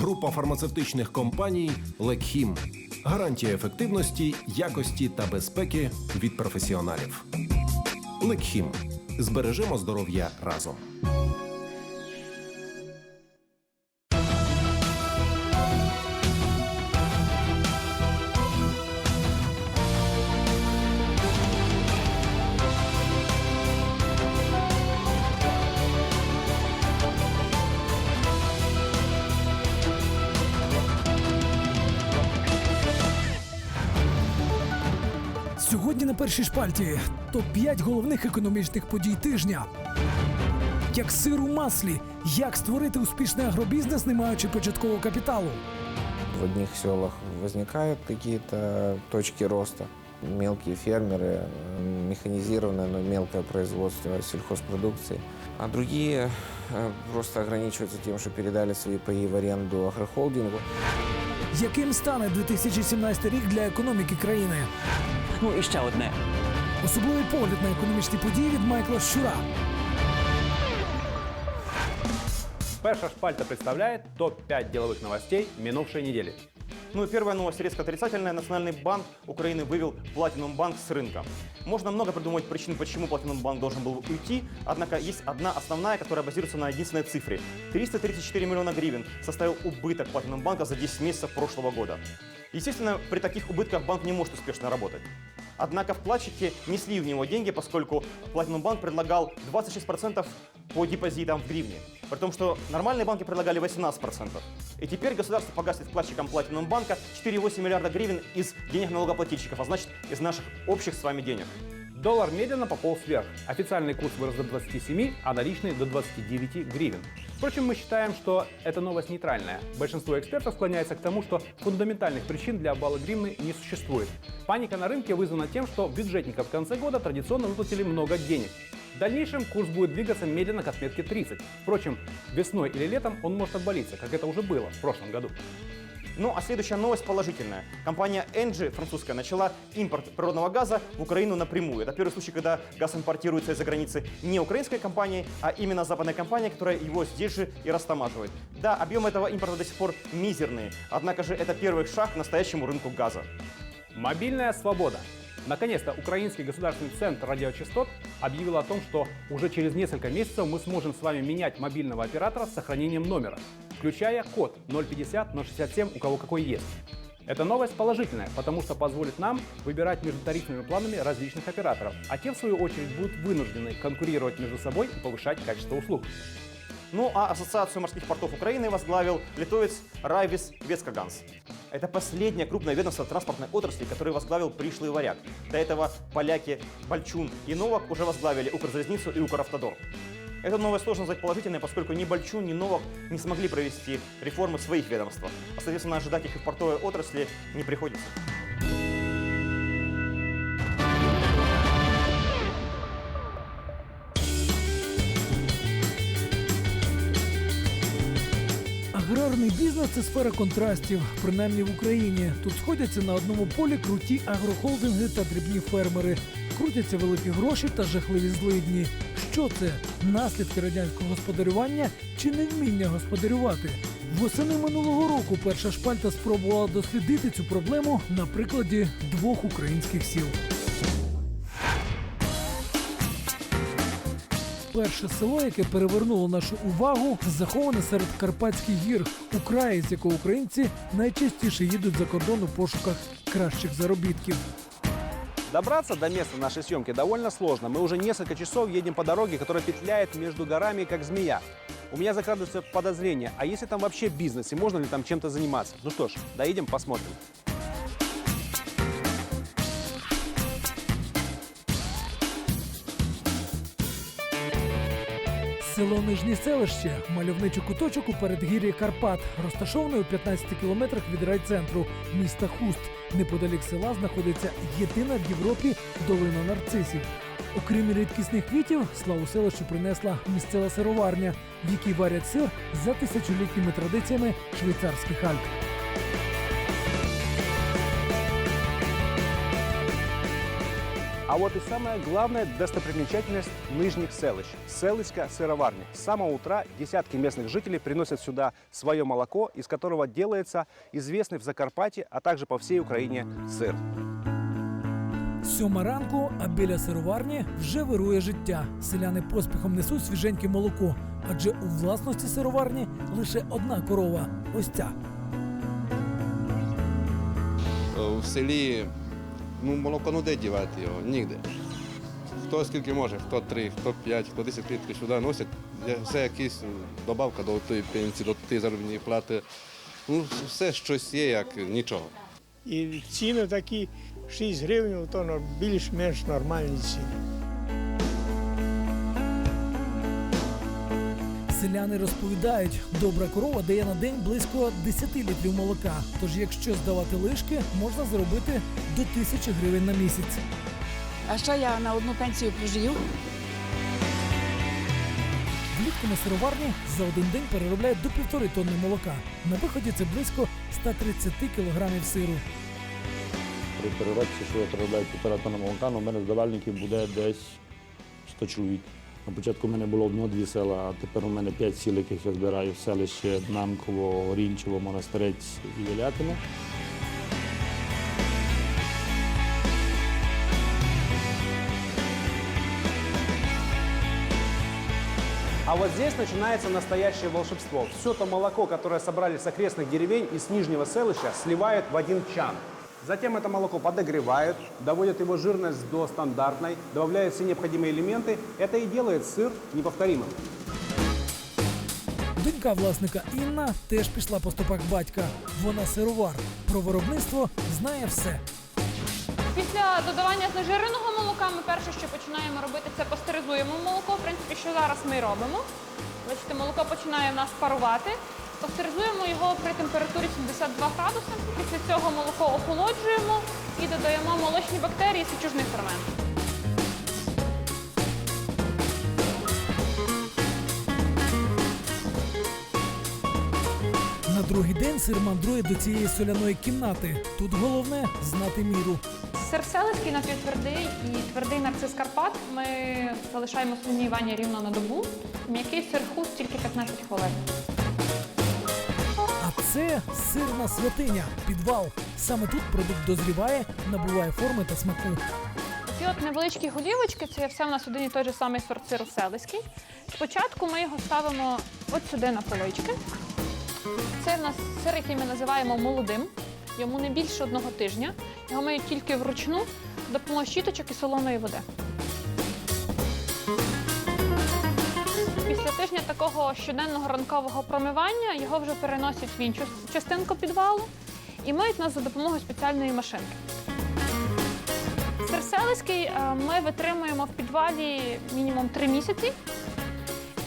Група фармацевтичних компаній Лекхім. Гарантія ефективності, якості та безпеки від професіоналів. Лекхім. Збережемо здоров'я разом. першій шпальті топ-5 головних економічних подій тижня. Як сир у маслі, як створити успішний агробізнес, не маючи початкового капіталу. В одних селах возникают какие-то точки роста. Мелкие фермеры, э, механизированное, но мелкое производство сельхозпродукции. А другие э, просто ограничиваются тем, что передали свои паи в аренду агрохолдингу. Яким стане 2017 рік для економіки країни? Ну і ще одне. Особливий погляд на економічні події від Майкла Щура. Перша шпальта представляет топ-5 деловых новостей минувшей недели. Ну и первая новость резко отрицательная. Национальный банк Украины вывел Platinum Банк с рынка. Можно много придумать причин, почему Platinum Банк должен был уйти, однако есть одна основная, которая базируется на единственной цифре. 334 миллиона гривен составил убыток Platinum Банка за 10 месяцев прошлого года. Естественно, при таких убытках банк не может успешно работать. Однако вкладчики несли в него деньги, поскольку Platinum Банк предлагал 26% по депозитам в гривне. При том, что нормальные банки предлагали 18%. И теперь государство погасит вкладчикам Platinum Банка 4,8 миллиарда гривен из денег налогоплательщиков, а значит из наших общих с вами денег. Доллар медленно пополз вверх. Официальный курс вырос до 27, а наличный до 29 гривен. Впрочем, мы считаем, что эта новость нейтральная. Большинство экспертов склоняется к тому, что фундаментальных причин для обвала гривны не существует. Паника на рынке вызвана тем, что бюджетникам в конце года традиционно выплатили много денег. В дальнейшем курс будет двигаться медленно к отметке 30. Впрочем, весной или летом он может обвалиться, как это уже было в прошлом году. Ну а следующая новость положительная. Компания Engie, французская, начала импорт природного газа в Украину напрямую. Это первый случай, когда газ импортируется из-за границы не украинской компанией, а именно западной компанией, которая его здесь же и растамаживает. Да, объем этого импорта до сих пор мизерный, однако же это первый шаг к настоящему рынку газа. Мобильная свобода. Наконец-то Украинский государственный центр радиочастот объявил о том, что уже через несколько месяцев мы сможем с вами менять мобильного оператора с сохранением номера, включая код 050 067, у кого какой есть. Эта новость положительная, потому что позволит нам выбирать между тарифными планами различных операторов, а те, в свою очередь, будут вынуждены конкурировать между собой и повышать качество услуг. Ну а Ассоциацию морских портов Украины возглавил литовец Райвис Вескаганс. Это последнее крупное ведомство транспортной отрасли, которое возглавил пришлый варяг. До этого поляки Бальчун и Новак уже возглавили Укрзалезницу и Укравтодор. Эту новость сложно назвать положительной, поскольку ни Бальчун, ни Новак не смогли провести реформы в своих ведомствах. А, соответственно, ожидать их и в портовой отрасли не приходится. Аграрний бізнес це сфера контрастів, принаймні в Україні. Тут сходяться на одному полі круті агрохолдинги та дрібні фермери. Крутяться великі гроші та жахливі злидні. Що це? Наслідки радянського господарювання чи невміння господарювати? Восени минулого року перша шпальта спробувала дослідити цю проблему на прикладі двох українських сіл. Перше село, яке перевернуло нашу увагу, заховане серед Карпатських гір, у краї, з якого українці найчастіше їдуть за кордон у пошуках кращих заробітків. Добраться до места нашей съемки довольно сложно. Мы уже несколько часов едем по дороге, которая петляет между горами, как змея. У меня закрадывается подозрение, а если там вообще бизнес, и можно ли там чем-то заниматься? Ну что ж, доедем, посмотрим. Село Нижнє селище, мальовничий куточок у передгір'ї Карпат, розташоване у 15 кілометрах від райцентру міста Хуст. Неподалік села знаходиться єдина в Європі долина нарцисів. Окрім рідкісних квітів, славу селищу принесла місцева сироварня, в якій варять сир за тисячолітніми традиціями швейцарських Альп. А вот и самая главная достопримечательность Нижних Селищ – Селыська сыроварня. С самого утра десятки местных жителей приносят сюда свое молоко, из которого делается известный в Закарпатье, а также по всей Украине сыр. Сьома ранку, а біля сироварні вже вирує життя. Селяни поспіхом несуть свіженьке молоко, адже у власності сироварні лише одна корова. Ось ця. в селі ну, молоко ну де дівати його? Ніде. Хто скільки може, хто три, хто п'ять, хто десять клітки сюди носять. Все якась добавка до тої пенсії, до тієї заробітної плати. Ну, все щось є, як нічого. І ціни такі 6 гривень, то ну, більш-менш нормальні ціни. Селяни розповідають, добра корова дає на день близько 10 літрів молока. Тож, якщо здавати лишки, можна заробити до тисячі гривень на місяць. А що я на одну пенсію прожию? Влітку на сироварні за один день переробляють до півтори тонни молока. На виході це близько 130 кілограмів сиру. При переробці, що я переробляю півтора тонна молока, ну, у мене здавальників буде десь 100 чоловік. На початку в мене було одно-дві села, а тепер у мене п'ять сіл, яких я збираю. Селище Днанково, Орінчево, Монастирець і Вілятино. А вот здесь начинается настоящее волшебство. Все то молоко, которое собрали с окрестных деревень и с Нижнего Селыща, сливают в один чан. Затем это молоко подогревают, доводят его жирность до стандартной, добавляют все необходимые элементы. Это и делает сыр неповторимым. Донька власника Інна теж пішла по стопах батька. Вона сировар. Про виробництво знає все. Після додавання знежиреного молока ми перше, що починаємо робити, це пастеризуємо молоко. В принципі, що зараз ми і робимо. Бачите, молоко починає в нас парувати. Пастеризуємо його при температурі 72 градуси. Після цього молоко охолоджуємо і додаємо молочні бактерії січужний фермент. На другий день сир мандрує до цієї соляної кімнати. Тут головне знати міру. Сир селицький напівтвердий і твердий нарцис Карпат. Ми залишаємо сумнівання рівно на добу. М'який сир хуст тільки 15 хвилин. Це сирна святиня, підвал. Саме тут продукт дозріває, набуває форми та смаку. Ці от невеличкі голівочки, це все в нас один і той же самий сиру селицький. Спочатку ми його ставимо от сюди на полички. Це в нас сир, який ми називаємо молодим. Йому не більше одного тижня. Його миють тільки вручну допомогою щіточок і солоної води. Тижня такого щоденного ранкового промивання його вже переносять в іншу частинку підвалу і миють нас за допомогою спеціальної машинки. Сир селицький е, ми витримуємо в підвалі мінімум 3 місяці.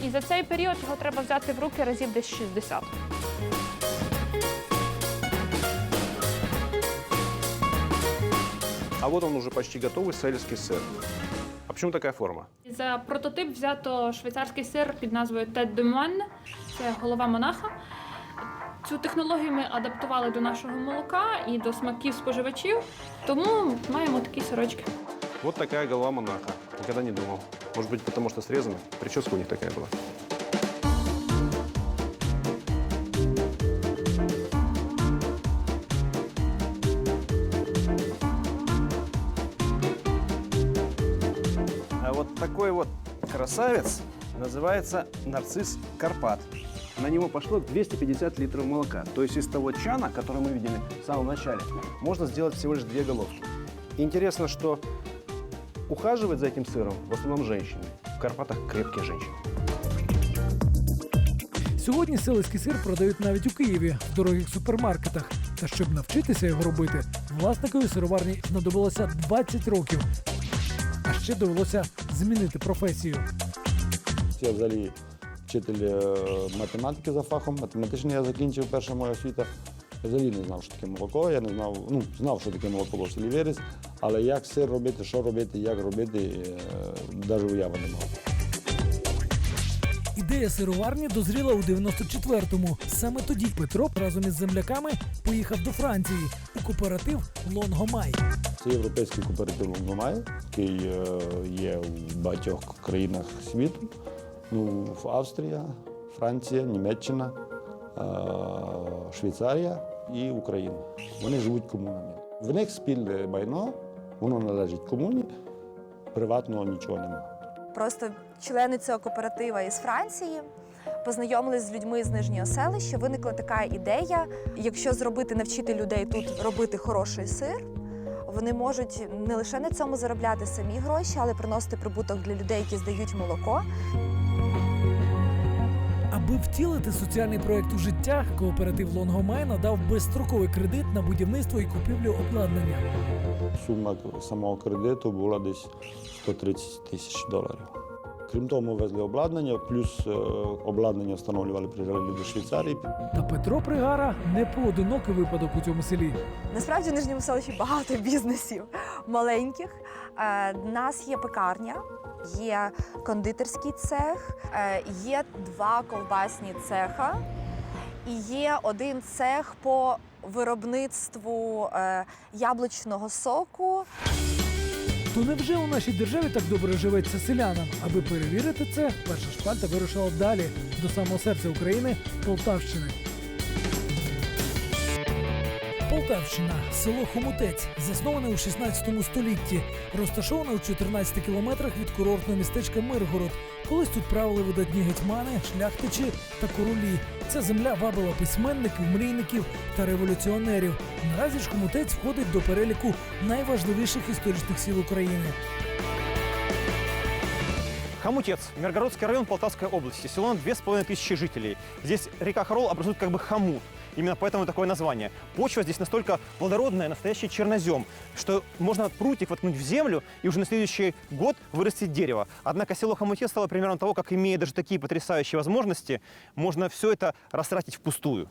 І за цей період його треба взяти в руки разів десь 60. А вот он уже почти готовый сельский сыр. Почему такая форма? За прототип взято швейцарський сир під назвою Тед Демон. Це голова монаха. Цю технологію ми адаптували до нашого молока і до смаків споживачів, тому маємо такі сорочки. Вот такая голова монаха. Никогда не думал. Может быть, потому что срезана? Прическа у них такая была. А вот такой вот красавец называется нарцисс Карпат. На него пошло 250 литров молока. То есть из того чана, который мы видели в самом начале, можно сделать всего лишь две головки. Интересно, что ухаживать за этим сыром в основном женщины. В Карпатах крепкие женщины. Сьогодні селицький сир продають навіть у Києві в дорогих супермаркетах. Та щоб навчитися його робити, власникові сироварні знадобилося 20 років. А ще довелося змінити професію. Я взагалі вчитель е, математики за фахом. Математичний я закінчив перша моя освіта. Я взагалі не знав, що таке молоко. Я не знав, ну, знав, що таке молоко бо в селі виріс, але як сир робити, що робити, як робити, навіть уяви не мав. Ідея сироварні дозріла у 94-му. Саме тоді Петро разом із земляками поїхав до Франції у кооператив Лонгомай. Це європейський кооператив Лонгомай, який е, є в багатьох країнах світу. Ну, Австрія, Франція, Німеччина, е, Швейцарія і Україна. Вони живуть комунами. В них спільне майно, воно належить комуні, приватного нічого немає. Просто члени цього кооператива із Франції познайомились з людьми з нижнього селища. Виникла така ідея: якщо зробити, навчити людей тут робити хороший сир, вони можуть не лише на цьому заробляти самі гроші, але приносити прибуток для людей, які здають молоко. Аби втілити соціальний проект у життя, кооператив Лонгомай надав безстроковий кредит на будівництво і купівлю обладнання. Сума самого кредиту була десь 130 тисяч доларів. Крім того, ми везли обладнання, плюс е, обладнання встановлювали приїжджали до Швейцарії. Та Петро Пригара не поодинокий випадок у цьому селі. Насправді в нижньому селищі багато бізнесів маленьких. Е, У нас є пекарня, є кондитерський цех, е, є два ковбасні цеха і є один цех по виробництву е, яблучного соку. То невже у нашій державі так добре живеться селянам? Аби перевірити це, перша шпальта вирушила далі до самого серця України Полтавщини. Полтавщина, село Хомутець, засноване у 16 столітті, розташоване у 14 кілометрах від курортного містечка Миргород. Колись тут правили видатні гетьмани, шляхтичі та королі. Ця земля вабила письменників, мрійників та революціонерів. Наразі ж Хомутець входить до переліку найважливіших історичних сіл України. Хомутец, Миргородский район Полтавской области. Село на 2500 жителей. Здесь река Харол образует как бы хомут. Именно поэтому такое название. Почва здесь настолько плодородная, настоящий чернозем, что можно прутик воткнуть в землю и уже на следующий год вырастить дерево. Однако село Хомутец стало примером того, как имея даже такие потрясающие возможности, можно все это растратить впустую.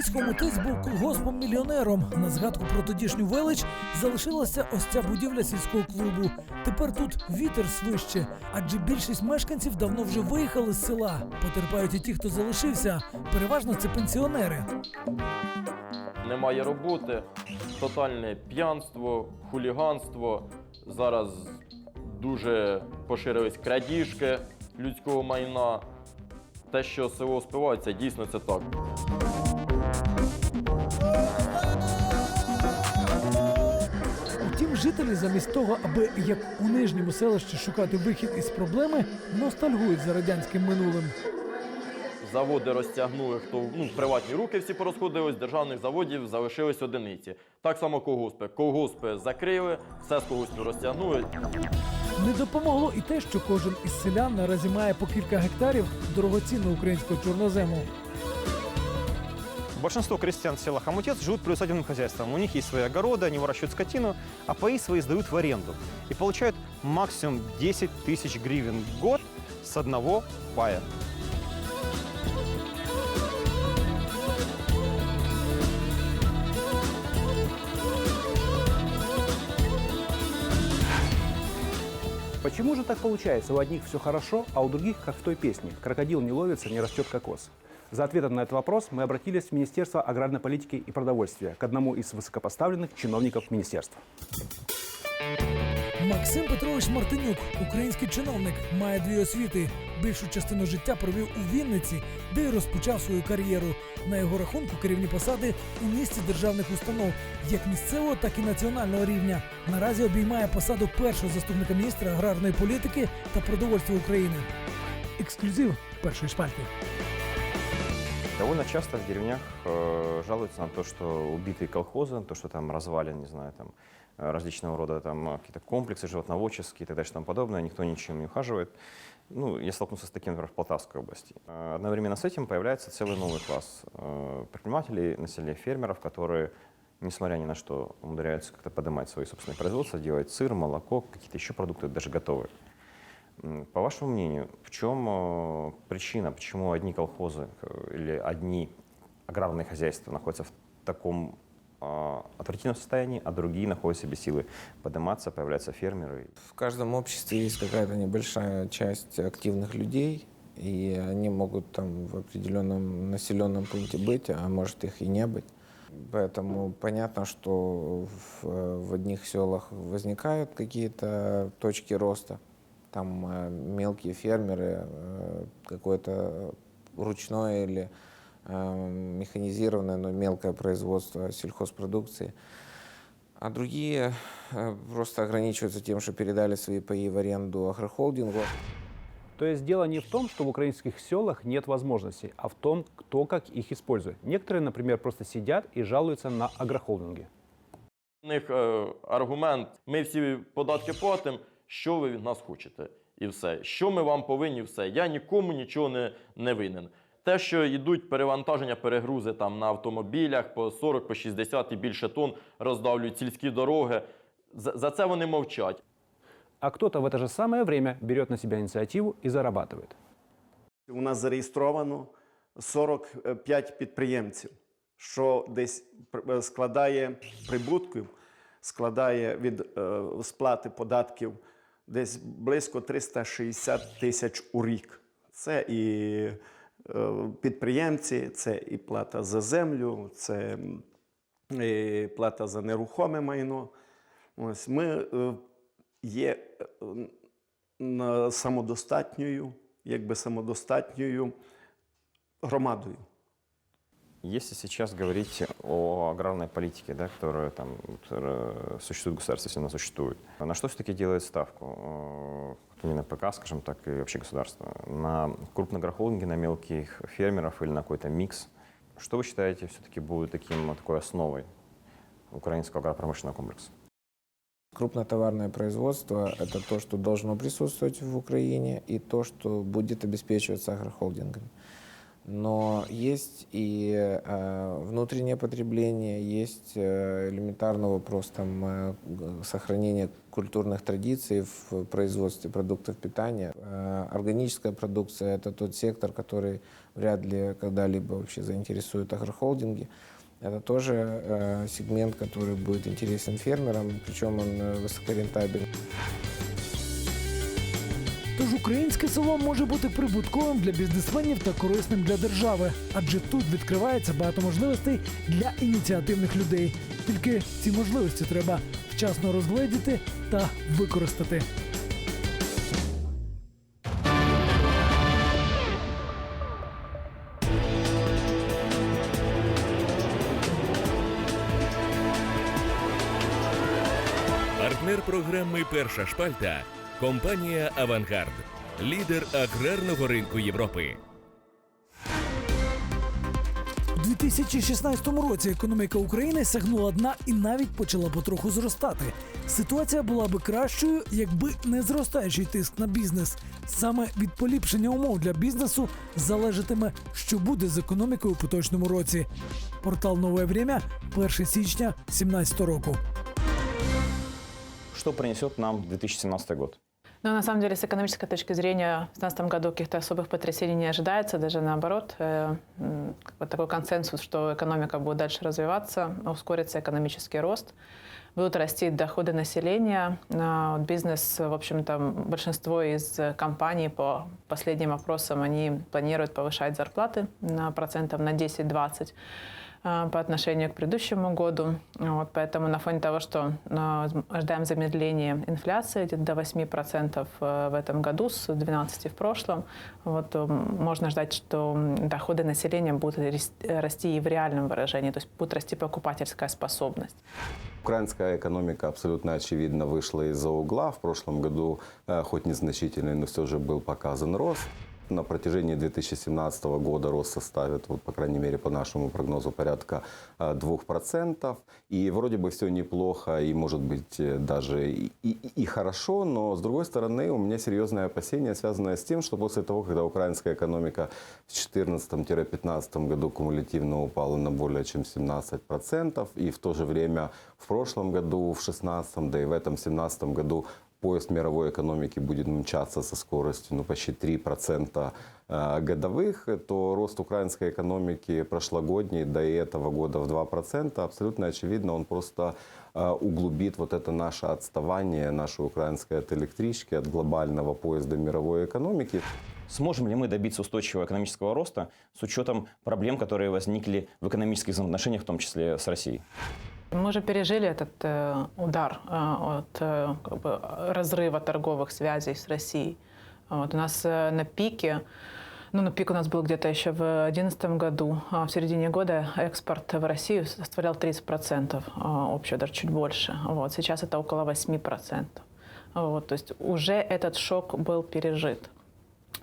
Колись Хомутець був колгоспом-мільйонером. На згадку про тодішню велич залишилася ось ця будівля сільського клубу. Тепер тут вітер свище, адже більшість мешканців давно вже виїхали з села. Потерпають і ті, хто залишився. Переважно це пенсіонери. Немає роботи, тотальне п'янство, хуліганство. Зараз дуже поширились крадіжки людського майна. Те, що село співається, дійсно це так. Жителі замість того, аби як у нижньому селищі шукати вихід із проблеми, ностальгують за радянським минулим. Заводи розтягнули, хто ну, приватні руки всі порозходились, державних заводів залишились одиниці. Так само колгоспи. Колгоспи закрили, все з колгоспів розтягнули. Не допомогло і те, що кожен із селян наразі має по кілька гектарів дорогоцінного українського чорнозему. Большинство крестьян села Хомутец живут приусадебным хозяйством. У них есть свои огороды, они выращивают скотину, а паи свои сдают в аренду. И получают максимум 10 тысяч гривен в год с одного пая. Почему же так получается? У одних все хорошо, а у других, как в той песне, крокодил не ловится, не растет кокос. За ответом на этот вопрос мы обратились в Министерство аграрной политики и продовольствия к одному из высокопоставленных чиновников министерства. Максим Петрович Мартинюк, український чиновник, має дві освіти. Більшу частину життя провів у Вінниці, де й розпочав свою кар'єру. На його рахунку керівні посади у місті державних установ, як місцевого, так і національного рівня. Наразі обіймає посаду першого заступника міністра аграрної політики та продовольства України. Ексклюзив першої шпальти. Довольно часто в деревнях э, жалуются на то, что убитые колхозы, то, что там развалин, не знаю, там э, различного рода там какие-то комплексы животноводческие и так далее и тому подобное, никто ничем не ухаживает. Ну, я столкнулся с таким, например, в Полтавской области. Э, Одновременно с этим появляется целый новый класс э, предпринимателей на селе, фермеров, которые, несмотря ни на что, умудряются как-то поднимать свои собственные производства, делать сыр, молоко, какие-то еще продукты, даже готовые. По вашему мнению, в чем э, причина, почему одни колхозы э, или одни аграрные хозяйства находятся в таком а, отвратительном состоянии, а другие находят в себе силы подниматься, появляются фермеры. В каждом обществе есть какая-то небольшая часть активных людей, и они могут там в определенном населенном пункте быть, а может их и не быть. Поэтому понятно, что в, в одних селах возникают какие-то точки роста. Там э, мелкие фермеры, э, какое-то ручное или э, механизированное, но мелкое производство сельхозпродукции. А другие э, просто ограничиваются тем, что передали свои паи в аренду агрохолдингу. То есть дело не в том, что в украинских селах нет возможностей, а в том, кто как их использует. Некоторые, например, просто сидят и жалуются на агрохолдинги. У них е, аргумент: ми всі податки платимо, що ви від нас хочете? І все. Що ми вам повинні, все. Я нікому нічого не, не винен. Те, що йдуть перевантаження, перегрузи там на автомобілях по 40, по 60 і більше тонн, роздавлюють сільські дороги. За, за це вони мовчать. А кто-то в это же самое время берет на себя инициативу и зарабатывает. У нас зареєстровано 45 підприємців, що десь е, складає прибутків, складає від е, сплати податків десь близько 360 тисяч у рік. Це і е, підприємці, це і плата за землю, це і плата за нерухоме майно. Ось ми е, є е, самодостатньою, якби самодостатньою громадою. Если сейчас говорить о аграрной политике, да, которая там которая существует в государстве, если она существует, на что все-таки делает ставку? Э, Именно ПК, скажем так, и вообще государство. На крупные агрохолдинги, на мелких фермеров или на какой-то микс? Что вы считаете все-таки будет таким, такой основой украинского агропромышленного комплекса? Крупнотоварное производство – это то, что должно присутствовать в Украине, и то, что будет обеспечиваться агрохолдингами. Но есть и э, внутреннее потребление, есть э, элементарный вопрос там, э, г- сохранения культурных традиций в производстве продуктов питания. Э, органическая продукция – это тот сектор, который вряд ли когда-либо вообще заинтересует агрохолдинги. Это тоже э, сегмент, который будет интересен фермерам, причем он э, высокорентабельный. Тож українське село може бути прибутковим для бізнесменів та корисним для держави, адже тут відкривається багато можливостей для ініціативних людей. Тільки ці можливості треба вчасно розгледіти та використати. Партнер програми Перша шпальта компанія Авангард, лідер аграрного ринку Європи. У 2016 році економіка України сягнула дна і навіть почала потроху зростати. Ситуація була би кращою, якби не зростаючий тиск на бізнес. Саме від поліпшення умов для бізнесу залежатиме, що буде з економікою у поточному році. Портал Нове Время 1 січня 2017 року. Что принесет нам 2017 год? Но на самом деле, с экономической точки зрения, в 2015 году каких-то особых потрясений не ожидается, даже наоборот. Э, бы такой консенсус, что экономика будет дальше развиваться, ускорится экономический рост, будут расти доходы населения. А вот Бизнес, в общем-то, большинство из компаний по последним опросам, они планируют повышать зарплаты на процентов на 10-20 а, по отношению к предыдущему году. Вот, поэтому на фоне того, что а, ожидаем замедления инфляции где-то до 8% в этом году с 12% в прошлом, вот, можно ждать, что доходы населения будут расти и в реальном выражении, то есть будет расти покупательская способность. Украинская экономика абсолютно очевидно вышла из-за угла. В прошлом году, хоть незначительный, но все же был показан рост. На протяжении 2017 года рост составит, вот, по крайней мере, по нашему прогнозу, порядка э, 2%. И вроде бы все неплохо, и, может быть, э, даже и, и- и хорошо, но, с другой стороны, у меня серьезное опасение, связанное с тем, что после того, когда украинская экономика в 2014-2015 году кумулятивно упала на более чем 17%, и в то же время в прошлом году, в 2016, да и в этом 2017 году поезд мировой экономики будет мчаться со скоростью ну, почти 3% э, годовых, то рост украинской экономики прошлогодний до этого года в 2%, абсолютно очевидно, он просто э, углубит вот это наше отставание нашей украинской от электрички, от глобального поезда мировой экономики. Сможем ли мы добиться устойчивого экономического роста с учетом проблем, которые возникли в экономических взаимоотношениях, в том числе с Россией? Мы уже пережили этот э, удар э, от э, как бы, разрыва торговых связей с Россией. Вот, у нас э, на пике, ну, на пик у нас был где-то еще в 2011 году, а в середине года экспорт в Россию составлял 30% а, общего, даже чуть больше. Вот, сейчас это около 8%. Вот, то есть уже этот шок был пережит.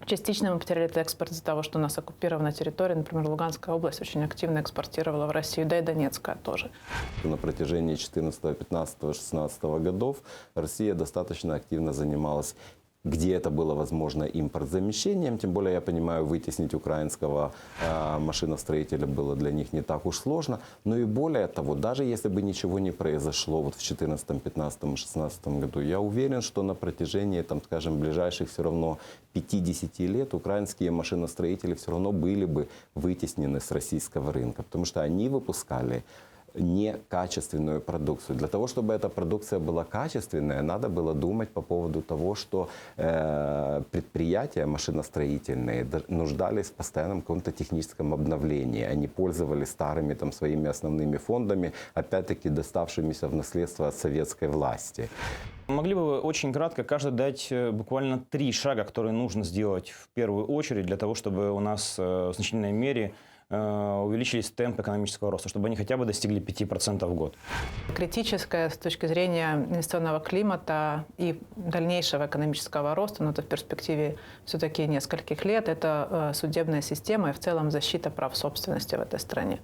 Частично мы потеряли этот экспорт из-за того, что у нас оккупирована территория, например, Луганская область очень активно экспортировала в Россию, да и Донецкая тоже. На протяжении 14, 15, 16 годов Россия достаточно активно занималась где это было возможно импортзамещением, тем более я понимаю, вытеснить украинского э, машиностроителя было для них не так уж сложно, но и более того, даже если бы ничего не произошло вот в 14, 15, 16 году, я уверен, что на протяжении, там, скажем, ближайших все равно 50 лет украинские машиностроители все равно были бы вытеснены с российского рынка, потому что они выпускали некачественную продукцию. Для того, чтобы эта продукция была качественная, надо было думать по поводу того, что э, предприятия машиностроительные д- нуждались в постоянном каком-то техническом обновлении. Они пользовались старыми там, своими основными фондами, опять-таки доставшимися в наследство от советской власти. Могли бы вы очень кратко каждый дать э, буквально три шага, которые нужно сделать в первую очередь для того, чтобы у нас э, в значительной мере э, увеличились темпы экономического роста, чтобы они хотя бы достигли 5% в год? Критическое с точки зрения инвестиционного климата и дальнейшего экономического роста, но это в перспективе все-таки нескольких лет, это э, судебная система и в целом защита прав собственности в этой стране.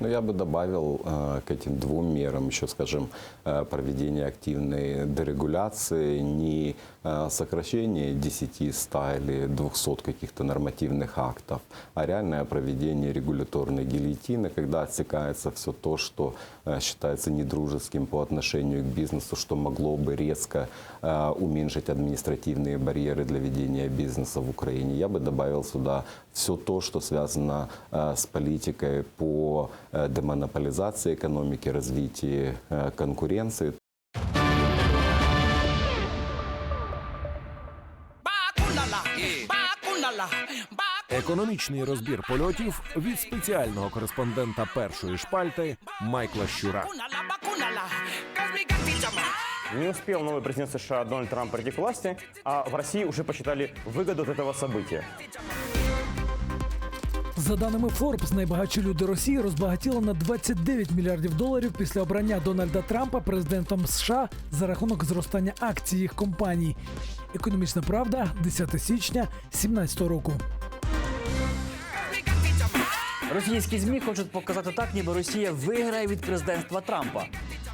Но я бы добавил э, к этим двум мерам еще, скажем, э, проведение активной дерегуляции, не э, сокращение 10, 100 или 200 каких-то нормативных актов, а реальное проведение регуляторной гильотины, когда отсекается все то, что э, считается недружеским по отношению к бизнесу, что могло бы резко э, уменьшить административные барьеры для ведения бизнеса в Украине. Я бы добавил сюда все то, что связано э, с политикой по э, демонополизации экономики, развитию э, конкуренции. Економічний розбір польотів від спеціального кореспондента першої шпальти Майкла Щура. Не успел новый президент США Дональд Трамп прийти к власти, а в России уже посчитали выгоду от этого события. За даними Forbes, найбагатші люди Росії розбагатіли на 29 мільярдів доларів після обрання Дональда Трампа президентом США за рахунок зростання акцій їх компаній. Економічна правда, 10 січня 2017 року. Російські ЗМІ хочуть показати так, ніби Росія виграє від президентства Трампа.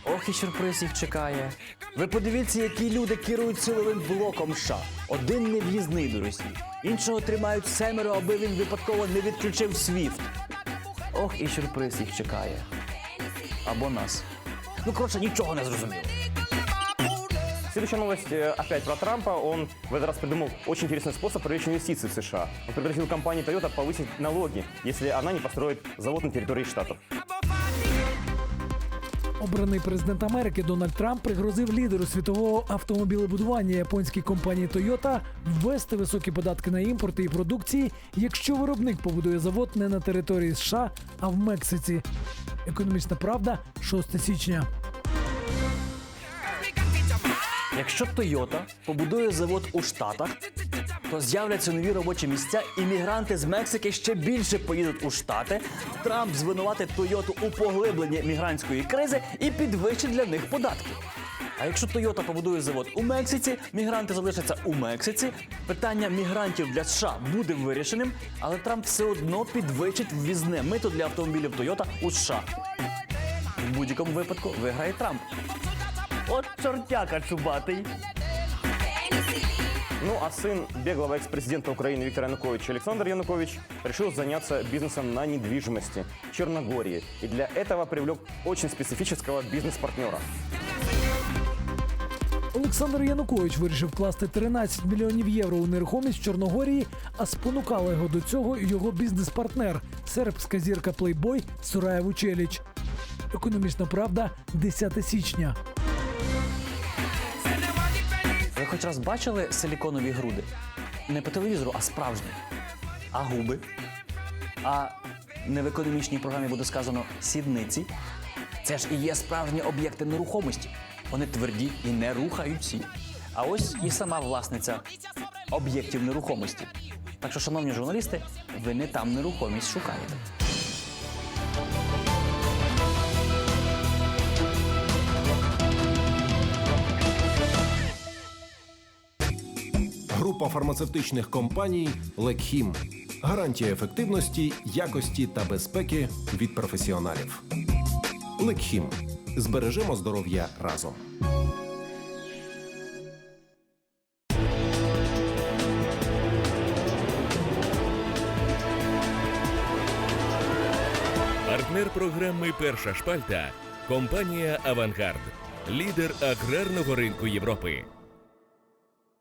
Ох, і сюрприз їх чекає. Ви подивіться, які люди керують силовим блоком США. Один не в'їзний до Росії, іншого тримають семеро, аби він випадково не відключив СВІФТ. Ох, і сюрприз їх чекає. Або нас. Ну, коротше, нічого не зрозуміло. Следующая новость э, опять про Трампа. Он в этот раз придумал очень интересный способ привлечь инвестиции в США. Он пригрозил компании Toyota повысить налоги, если она не построит завод на территории штатов. Обраний президент Америки Дональд Трамп пригрозив лідеру світового автомобілебудування японській компанії Toyota ввести високі податки на імпорт і продукції, якщо виробник побудує завод не на території США, а в Мексиці. Економічна правда, 6 січня. Якщо Toyota побудує завод у Штатах, то з'являться нові робочі місця, і мігранти з Мексики ще більше поїдуть у Штати. Трамп звинуватить Toyota у поглибленні мігрантської кризи і підвищить для них податки. А якщо Toyota побудує завод у Мексиці, мігранти залишаться у Мексиці. Питання мігрантів для США буде вирішеним, але Трамп все одно підвищить ввізне мито для автомобілів Toyota у США. В будь-якому випадку виграє Трамп. От чортяка чубатий. Ну а сын беглого экс-президента Украины Виктора Януковича Александр Янукович решил заняться бизнесом на недвижимости в Черногории. И для этого привлек очень специфического бизнес-партнера. Олександр Янукович вирішив вкласти 13 мільйонів євро у нерухомість в Чорногорії, а спонукала його до цього його бізнес-партнер, сербська зірка Playboy Сурая Вучеліч. Економічна правда, 10 січня. Хоч раз бачили силіконові груди? Не по телевізору, а справжні. А губи? А не в економічній програмі буде сказано сідниці. Це ж і є справжні об'єкти нерухомості. Вони тверді і не рухаються. А ось і сама власниця об'єктів нерухомості. Так що, шановні журналісти, ви не там нерухомість шукаєте. Група фармацевтичних компаній Лекхім. Гарантія ефективності, якості та безпеки від професіоналів. Лекхім. Збережемо здоров'я разом. Партнер програми Перша шпальта компанія Авангард, лідер аграрного ринку Європи.